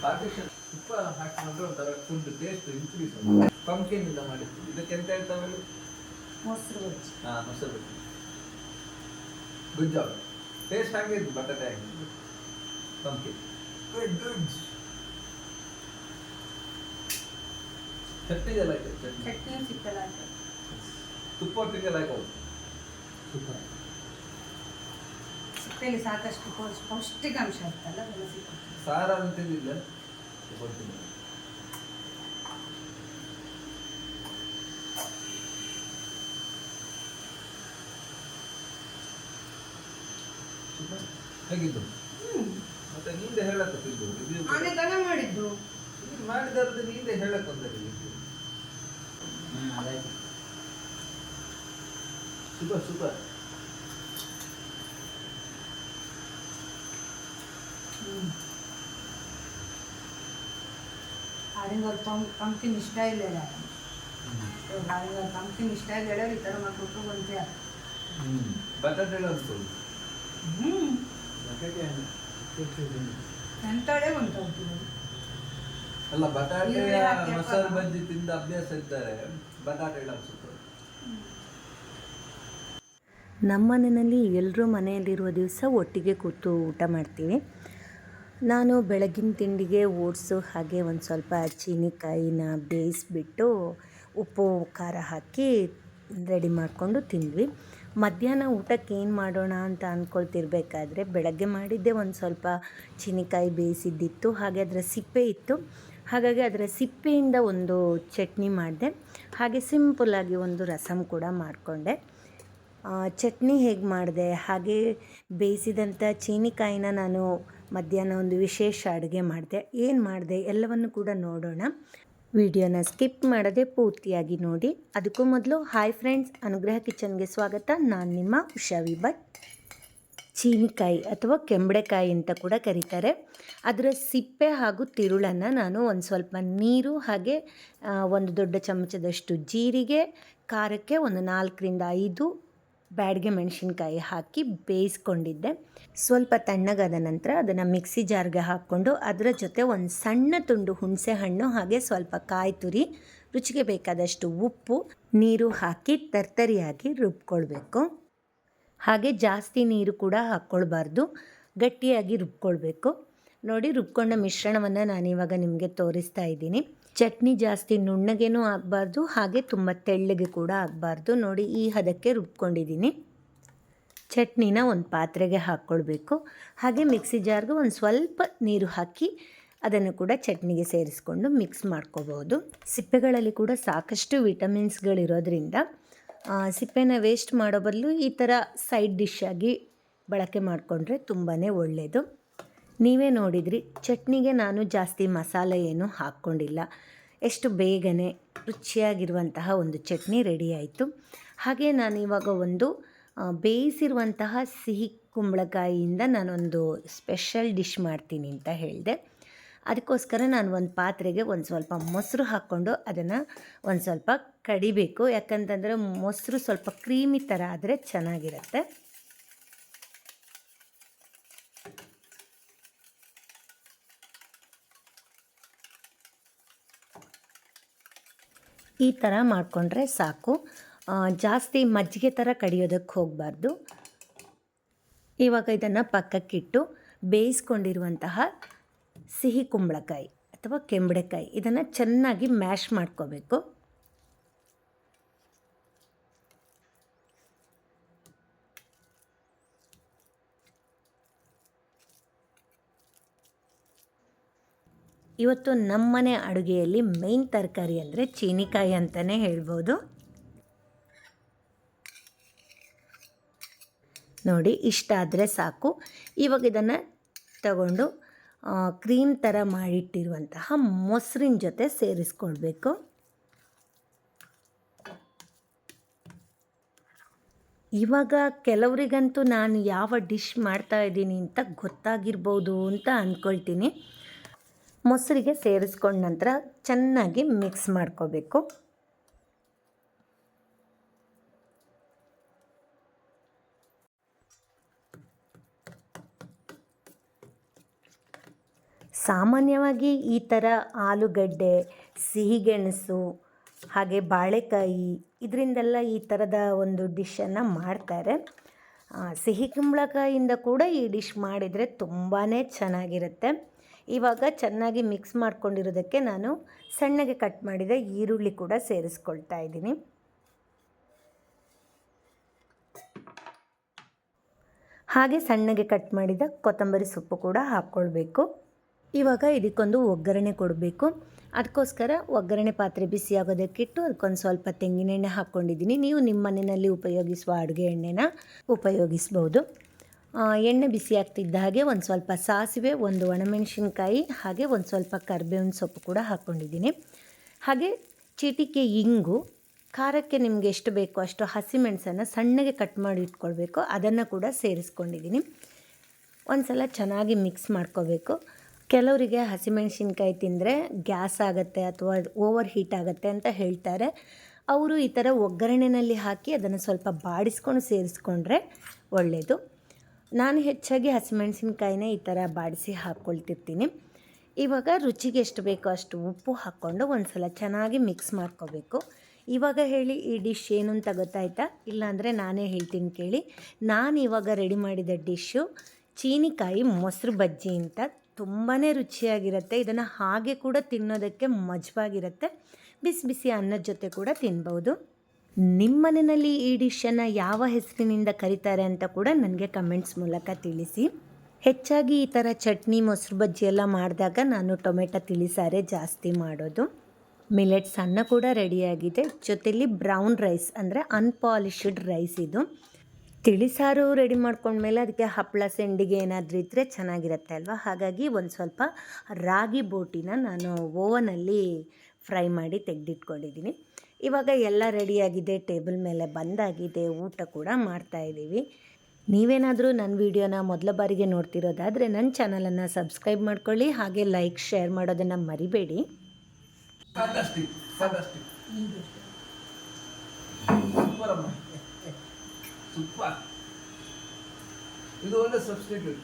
Partition ತುಪ್ಪ ಹಾಕಿಕೊಂಡ್ರೆ ಒಂಥರ food taste increase pumpkin ಇಂದ ಮಾಡಿದ್ದು ಇದಕ್ಕೆ ಎಂತ ಹೇಳ್ತಾವೆ ಮೊಸರು ಬಜ್ಜಿ ಹಾ ಮೊಸರು ಗುಡ್ ಜಾಬ್ ಟೇಸ್ಟ್ ಹಾಗೆ ಇದ್ದು ಬಟಾಟೆ ಹಾಗೆ ಪಂಪ್ಕಿನ್ ಗುಡ್ ಗುಡ್ ಚಟ್ನಿ ಎಲ್ಲ ಚಟ್ನಿ? ಚಟ್ನಿ ಸಿಕ್ಕಲ್ಲ ಅಂತ. ತುಪ್ಪ ಒಟ್ಟಿಗೆ ಲೈಕ್ ಹೌದು ಸಿಪ್ಪೆಯಲ್ಲಿ ಸಾಕಷ್ಟು ಪೌಷ್- ಪೌಷ್ಟಿಕಾಂಶ ಇರ್ತಲ್ಲ ಅದೆಲ್ಲ ಸಿಕ್ಕುತ್ತೆ ಸಾರ ಹೇಗಿದ್ದು? ಮತ್ತೆ ಹಿಂದೆ ಹೇಳಕ್ಕಿದ್ದು ಇದು ದನ ಮಾಡಿದ್ದು. ಇದು ನೀಂದೆ ಹೇಳಕ್ ಬಂದರೆ ಸುಖ ಅದಾಯ್ತು. Super super. ಪಂಪ್ ಪಂಪ್ಕಿನ್ ಇಷ್ಟ ಇಲ್ಲ ಅವ್ರು ಪಂಪ್ಕಿನ್ ಇಷ್ಟ ಇಲ್ಲ ಹೇಳೋರು ಈ ಥರ ಮಾಡ್ಬಿಟ್ಟು ಬಂತೆ ಹ್ಮ್. ಬಟಾಟೆ ಹ್ಞೂ ಎಂತಾಳೆ ಬಂತು ಅಲ್ಲ ಬಟಾಟೆ ಮೊಸರು ಬಜ್ಜಿ ತಿಂದ ಅಭ್ಯಾಸ ಇದ್ದಾರೆ. ಬಟಾಟೆ ಸೂಪರ್ ನಮ್ಮ ಮನೆಯಲ್ಲಿ ಎಲ್ಲರೂ ಮನೆಯಲ್ಲಿರುವ ದಿವಸ ಒಟ್ಟಿಗೆ ಕೂತು ಊಟ ಮಾಡ್ತೀವಿ. ನಾನು ಬೆಳಗಿನ ತಿಂಡಿಗೆ ಓಟ್ಸು, ಹಾಗೆ ಒಂದು ಸ್ವಲ್ಪ ಚೀನಿಕಾಯಿನ ಬೇಯಿಸಿಬಿಟ್ಟು ಉಪ್ಪು, ಖಾರ ಹಾಕಿ ರೆಡಿ ಮಾಡಿಕೊಂಡು ತಿಂದ್ವಿ. ಮಧ್ಯಾಹ್ನ ಊಟಕ್ಕೆ ಏನು ಮಾಡೋಣ ಅಂತ ಅಂದ್ಕೊಳ್ತಿರ್ಬೇಕಾದ್ರೆ ಬೆಳಗ್ಗೆ ಮಾಡಿದ್ದೆ ಒಂದು ಸ್ವಲ್ಪ ಚೀನಿಕಾಯಿ ಬೇಯಿಸಿದ್ದಿತ್ತು, ಹಾಗೆ ಅದರ ಸಿಪ್ಪೆ ಇತ್ತು. ಹಾಗಾಗಿ ಅದರ ಸಿಪ್ಪೆಯಿಂದ ಒಂದು ಚಟ್ನಿ ಮಾಡಿದೆ. ಹಾಗೆ ಸಿಂಪಲ್ಲಾಗಿ ಒಂದು ರಸಮ್ ಕೂಡ ಮಾಡಿಕೊಂಡೆ. ಚಟ್ನಿ ಹೇಗೆ ಮಾಡಿದೆ? ಹಾಗೆ ಬೇಯಿಸಿದಂಥ ಚೀನಿಕಾಯಿನ ನಾನು ಮಧ್ಯಾಹ್ನ ಒಂದು ವಿಶೇಷ ಅಡುಗೆ ಮಾಡಿದೆ. ಏನು ಮಾಡಿದೆ ಎಲ್ಲವನ್ನು ಕೂಡ ನೋಡೋಣ. ವಿಡಿಯೋನ ಸ್ಕಿಪ್ ಮಾಡದೆ ಪೂರ್ತಿಯಾಗಿ ನೋಡಿ. ಅದಕ್ಕೂ ಮೊದಲು ಹಾಯ್ ಫ್ರೆಂಡ್ಸ್, ಅನುಗ್ರಹ ಕಿಚನ್ಗೆ ಸ್ವಾಗತ. ನಾನು ನಿಮ್ಮ ಉಷಾವಿ ಭಟ್ ಚೀನಿಕಾಯಿ ಅಥವಾ ಕೆಂಬಡೆಕಾಯಿ ಅಂತ ಕೂಡ ಕರೀತಾರೆ. ಅದರ ಸಿಪ್ಪೆ ಹಾಗೂ ತಿರುಳನ್ನು ನಾನು ಒಂದು ಸ್ವಲ್ಪ ನೀರು ಹಾಗೆ ಒಂದು ದೊಡ್ಡ ಚಮಚದಷ್ಟು ಜೀರಿಗೆ, ಖಾರಕ್ಕೆ ಒಂದು ನಾಲ್ಕರಿಂದ ಐದು ಬ್ಯಾಡ್ಗೆ ಮೆಣಸಿನ್ಕಾಯಿ ಹಾಕಿ ಬೇಯಿಸ್ಕೊಂಡಿದ್ದೆ. ಸ್ವಲ್ಪ ತಣ್ಣಗಾದ ನಂತರ ಅದನ್ನು ಮಿಕ್ಸಿ ಜಾರ್ಗೆ ಹಾಕ್ಕೊಂಡು ಅದರ ಜೊತೆ ಒಂದು ಸಣ್ಣ ತುಂಡು ಹುಣಸೆ ಹಣ್ಣು ಹಾಗೆ ಸ್ವಲ್ಪ ಕಾಯಿ ತುರಿ, ರುಚಿಗೆ ಬೇಕಾದಷ್ಟು ಉಪ್ಪು, ನೀರು ಹಾಕಿ ತರ್ತರಿಯಾಗಿ ರುಬ್ಕೊಳ್ಬೇಕು. ಹಾಗೆ ಜಾಸ್ತಿ ನೀರು ಕೂಡ ಹಾಕ್ಕೊಳ್ಬಾರ್ದು, ಗಟ್ಟಿಯಾಗಿ ರುಬ್ಕೊಳ್ಬೇಕು. ನೋಡಿ ರುಬ್ಕೊಂಡ ಮಿಶ್ರಣವನ್ನು ನಾನಿವಾಗ ನಿಮಗೆ ತೋರಿಸ್ತಾ ಇದ್ದೀನಿ. ಚಟ್ನಿ ಜಾಸ್ತಿ ನುಣ್ಣಗೇನೂ ಆಗಬಾರ್ದು, ಹಾಗೆ ತುಂಬ ತೆಳ್ಳಗೆ ಕೂಡ ಆಗಬಾರ್ದು. ನೋಡಿ, ಈ ಹದಕ್ಕೆ ರುಬ್ಕೊಂಡಿದ್ದೀನಿ. ಚಟ್ನಿನ ಒಂದು ಪಾತ್ರೆಗೆ ಹಾಕ್ಕೊಳ್ಬೇಕು ಹಾಗೆ ಮಿಕ್ಸಿ ಜಾರ್ಗೆ ಒಂದು ಸ್ವಲ್ಪ ನೀರು ಹಾಕಿ ಅದನ್ನು ಕೂಡ ಚಟ್ನಿಗೆ ಸೇರಿಸ್ಕೊಂಡು ಮಿಕ್ಸ್ ಮಾಡ್ಕೋಬಹುದು ಸಿಪ್ಪೆಗಳಲ್ಲಿ ಕೂಡ ಸಾಕಷ್ಟು ವಿಟಮಿನ್ಸ್ಗಳಿರೋದ್ರಿಂದ ಸಿಪ್ಪೆನ ವೇಸ್ಟ್ ಮಾಡೋ ಬದಲು ಈ ಥರ ಸೈಡ್ ಡಿಶ್ ಆಗಿ ಬಳಕೆ ಮಾಡಿಕೊಂಡ್ರೆ ತುಂಬಾ ಒಳ್ಳೆಯದು ನೀವೇ ನೋಡಿದ್ರಿ, ಚಟ್ನಿಗೆ ನಾನು ಜಾಸ್ತಿ ಮಸಾಲೆ ಏನು ಹಾಕ್ಕೊಂಡಿಲ್ಲ. ಎಷ್ಟು ಬೇಗನೆ ರುಚಿಯಾಗಿರುವಂತಹ ಒಂದು ಚಟ್ನಿ ರೆಡಿ ಆಯಿತು. ಹಾಗೆ ನಾನು ಇವಾಗ ಒಂದು ಬೇಯಿಸಿರುವಂತಹ ಸಿಹಿ ಕುಂಬಳಕಾಯಿಯಿಂದ ನಾನೊಂದು ಸ್ಪೆಷಲ್ ಡಿಶ್ ಮಾಡ್ತೀನಿ ಅಂತ ಹೇಳಿದೆ. ಅದಕ್ಕೋಸ್ಕರ ನಾನು ಒಂದು ಪಾತ್ರೆಗೆ ಒಂದು ಸ್ವಲ್ಪ ಮೊಸರು ಹಾಕ್ಕೊಂಡು ಅದನ್ನು ಒಂದು ಸ್ವಲ್ಪ ಕಡಿಬೇಕು. ಯಾಕಂತಂದರೆ ಮೊಸರು ಸ್ವಲ್ಪ ಕ್ರೀಮಿ ಥರ ಆದರೆ ಚೆನ್ನಾಗಿರುತ್ತೆ. ಈ ಥರ ಮಾಡಿಕೊಂಡ್ರೆ ಸಾಕು. ಜಾಸ್ತಿ ಮಜ್ಜಿಗೆ ಥರ ಕಡಿಯೋದಕ್ಕೆ ಹೋಗಬಾರ್ದು. ಇವಾಗ ಇದನ್ನು ಪಕ್ಕಕ್ಕಿಟ್ಟು ಬೇಯಿಸ್ಕೊಂಡಿರುವಂತಹ ಸಿಹಿ ಕುಂಬಳಕಾಯಿ ಅಥವಾ ಕೆಂಬಳಕಾಯಿ ಇದನ್ನು ಚೆನ್ನಾಗಿ ಮ್ಯಾಶ್ ಮಾಡ್ಕೋಬೇಕು. ಇವತ್ತು ನಮ್ಮನೆ ಅಡುಗೆಯಲ್ಲಿ ಮೇಯ್ನ್ ತರಕಾರಿ ಅಂದರೆ ಚೀನಿಕಾಯಿ ಅಂತಲೇ ಹೇಳ್ಬೋದು. ನೋಡಿ, ಇಷ್ಟ ಆದರೆ ಸಾಕು. ಇವಾಗ ಇದನ್ನು ತಗೊಂಡು ಕ್ರೀಮ್ ಥರ ಮಾಡಿಟ್ಟಿರುವಂತಹ ಮೊಸರಿನ ಜೊತೆ ಸೇರಿಸ್ಕೊಳ್ಬೇಕು. ಇವಾಗ ಕೆಲವರಿಗಂತೂ ನಾನು ಯಾವ ಡಿಶ್ ಮಾಡ್ತಾ ಇದ್ದೀನಿ ಅಂತ ಗೊತ್ತಾಗಿರ್ಬೋದು ಅಂತ ಅಂದ್ಕೊಳ್ತೀನಿ ಮೊಸರಿಗೆ ಸೇರಿಸ್ಕೊಂಡ ನಂತರ ಚೆನ್ನಾಗಿ ಮಿಕ್ಸ್ ಮಾಡ್ಕೋಬೇಕು. ಸಾಮಾನ್ಯವಾಗಿ ಈ ಥರ ಆಲೂಗಡ್ಡೆ, ಸಿಹಿಗೆಣಸು, ಹಾಗೆ ಬಾಳೆಕಾಯಿ ಇದರಿಂದೆಲ್ಲ ಈ ಥರದ ಒಂದು ಡಿಶನ್ನು ಮಾಡ್ತಾರೆ. ಸಿಹಿ ಕುಂಬಳಕಾಯಿಂದ ಕೂಡ ಈ ಡಿಶ್ ಮಾಡಿದರೆ ತುಂಬಾ ಚೆನ್ನಾಗಿರುತ್ತೆ. ಇವಾಗ ಚೆನ್ನಾಗಿ ಮಿಕ್ಸ್ ಮಾಡ್ಕೊಂಡಿರೋದಕ್ಕೆ ನಾನು ಸಣ್ಣಗೆ ಕಟ್ ಮಾಡಿದ ಈರುಳ್ಳಿ ಕೂಡ ಸೇರಿಸ್ಕೊಳ್ತಾ ಇದ್ದೀನಿ. ಹಾಗೆ ಸಣ್ಣಗೆ ಕಟ್ ಮಾಡಿದ ಕೊತ್ತಂಬರಿ ಸೊಪ್ಪು ಕೂಡ ಹಾಕ್ಕೊಳ್ಬೇಕು. ಇವಾಗ ಇದಕ್ಕೊಂದು ಒಗ್ಗರಣೆ ಕೊಡಬೇಕು. ಅದಕ್ಕೋಸ್ಕರ ಒಗ್ಗರಣೆ ಪಾತ್ರೆ ಬಿಸಿ ಆಗೋದಕ್ಕಿಟ್ಟು ಅದಕ್ಕೊಂದು ಸ್ವಲ್ಪ ತೆಂಗಿನೆಣ್ಣೆ ಹಾಕ್ಕೊಂಡಿದ್ದೀನಿ. ನೀವು ನಿಮ್ಮ ಮನೆಯಲ್ಲಿ ಉಪಯೋಗಿಸುವ ಅಡುಗೆ ಎಣ್ಣೆನ ಉಪಯೋಗಿಸ್ಬೋದು. ಎಣ್ಣೆ ಬಿಸಿ ಆಗ್ತಿದ್ದ ಹಾಗೆ ಒಂದು ಸ್ವಲ್ಪ ಸಾಸಿವೆ, ಒಂದು ಒಣಮೆಣಸಿನ್ಕಾಯಿ, ಹಾಗೆ ಒಂದು ಸ್ವಲ್ಪ ಕರಿಬೇವಿನ ಸೊಪ್ಪು ಕೂಡ ಹಾಕ್ಕೊಂಡಿದ್ದೀನಿ ಹಾಗೆ ಚಿಟಿಕೆ ಇಂಗು, ಖಾರಕ್ಕೆ ನಿಮಗೆ ಎಷ್ಟು ಬೇಕೋ ಅಷ್ಟು ಹಸಿಮೆಣಸನ್ನು ಸಣ್ಣಗೆ ಕಟ್ ಮಾಡಿ ಇಟ್ಕೊಳ್ಬೇಕು, ಅದನ್ನು ಕೂಡ ಸೇರಿಸ್ಕೊಂಡಿದ್ದೀನಿ. ಒಂದು ಸಲ ಚೆನ್ನಾಗಿ ಮಿಕ್ಸ್ ಮಾಡ್ಕೋಬೇಕು. ಕೆಲವರಿಗೆ ಹಸಿಮೆಣಸಿನ್ಕಾಯಿ ತಿಂದರೆ ಗ್ಯಾಸ್ ಆಗುತ್ತೆ ಅಥವಾ ಓವರ್ ಹೀಟ್ ಆಗುತ್ತೆ ಅಂತ ಹೇಳ್ತಾರೆ. ಅವರು ಈ ಥರ ಒಗ್ಗರಣೆನಲ್ಲಿ ಹಾಕಿ ಅದನ್ನು ಸ್ವಲ್ಪ ಬಾಡಿಸ್ಕೊಂಡು ಸೇರಿಸ್ಕೊಂಡ್ರೆ ಒಳ್ಳೆಯದು ನಾನು ಹೆಚ್ಚಾಗಿ ಹಸಿಮೆಣಸಿನಕಾಯಿನ ಈ ಥರ ಬಾಡಿಸಿ ಹಾಕ್ಕೊಳ್ತಿರ್ತೀನಿ. ಇವಾಗ ರುಚಿಗೆ ಎಷ್ಟು ಬೇಕೋ ಅಷ್ಟು ಉಪ್ಪು ಹಾಕ್ಕೊಂಡು ಒಂದು ಸಲ ಚೆನ್ನಾಗಿ ಮಿಕ್ಸ್ ಮಾಡ್ಕೋಬೇಕು. ಇವಾಗ ಹೇಳಿ ಈ ಡಿಶ್ ಏನು ಅಂತ ಗೊತ್ತಾಯ್ತಾ? ಇಲ್ಲಾಂದರೆ ನಾನೇ ಹೇಳ್ತೀನಿ ಕೇಳಿ. ನಾನು ಇವಾಗ ರೆಡಿ ಮಾಡಿದ ಡಿಶ್ಶು ಚೀನಿಕಾಯಿ ಮೊಸರು ಬಜ್ಜಿ ಅಂತ. ತುಂಬಾ ರುಚಿಯಾಗಿರುತ್ತೆ. ಇದನ್ನು ಹಾಗೆ ಕೂಡ ತಿನ್ನೋದಕ್ಕೆ ಮಜವಾಗಿರುತ್ತೆ. ಬಿಸಿ ಬಿಸಿ ಅನ್ನದ ಜೊತೆ ಕೂಡ ತಿನ್ಬೋದು. ನಿಮ್ಮ ಮನೆಯಲ್ಲಿ ಈ ಡಿಶನ್ನು ಯಾವ ಹೆಸರಿನಿಂದ ಕರೀತಾರೆ ಅಂತ ಕೂಡ ನನಗೆ ಕಮೆಂಟ್ಸ್ ಮೂಲಕ ತಿಳಿಸಿ. ಹೆಚ್ಚಾಗಿ ಈ ಥರ ಚಟ್ನಿ, ಮೊಸರು ಬಜ್ಜಿ ಎಲ್ಲ ಮಾಡಿದಾಗ ನಾನು ಟೊಮೆಟೊ ತಿಳಿಸಾರೇ ಜಾಸ್ತಿ ಮಾಡೋದು. ಮಿಲೆಟ್ಸ್ ಅನ್ನ ಕೂಡ ರೆಡಿಯಾಗಿದೆ ಜೊತೆಲಿ ಬ್ರೌನ್ ರೈಸ್ ಅಂದರೆ ಅನ್ಪಾಲಿಶ್ಡ್ ರೈಸ್ ಇದು. ತಿಳಿಸಾರು ರೆಡಿ ಮಾಡ್ಕೊಂಡ್ಮೇಲೆ ಅದಕ್ಕೆ ಹಪ್ಪಳ ಸೆಂಡಿಗೆ ಏನಾದರೂ ಇದ್ದರೆ ಚೆನ್ನಾಗಿರುತ್ತೆ ಅಲ್ವಾ? ಹಾಗಾಗಿ ಒಂದು ಸ್ವಲ್ಪ ರಾಗಿ ಬೋಟಿನ ನಾನು ಓವನಲ್ಲಿ ಫ್ರೈ ಮಾಡಿ ತೆಗೆದಿಟ್ಕೊಂಡಿದ್ದೀನಿ. ಇವಾಗ ಎಲ್ಲ ರೆಡಿಯಾಗಿದೆ, ಟೇಬಲ್ ಮೇಲೆ ಬಂದಾಗಿದೆ, ಊಟ ಕೂಡ ಮಾಡ್ತಾಯಿದ್ದೀವಿ ನೀವೇನಾದರೂ ನನ್ನ ವೀಡಿಯೋನ ಮೊದಲ ಬಾರಿಗೆ ನೋಡ್ತಿರೋದಾದರೆ ನನ್ನ ಚಾನಲನ್ನು ಸಬ್ಸ್ಕ್ರೈಬ್ ಮಾಡ್ಕೊಳ್ಳಿ, ಹಾಗೆ ಲೈಕ್, ಶೇರ್ ಮಾಡೋದನ್ನು ಮರಿಬೇಡಿ. ಇದು ಒಳ್ಳೆ ಸಬ್ಸ್ಟಿಟ್ಯೂಟ್.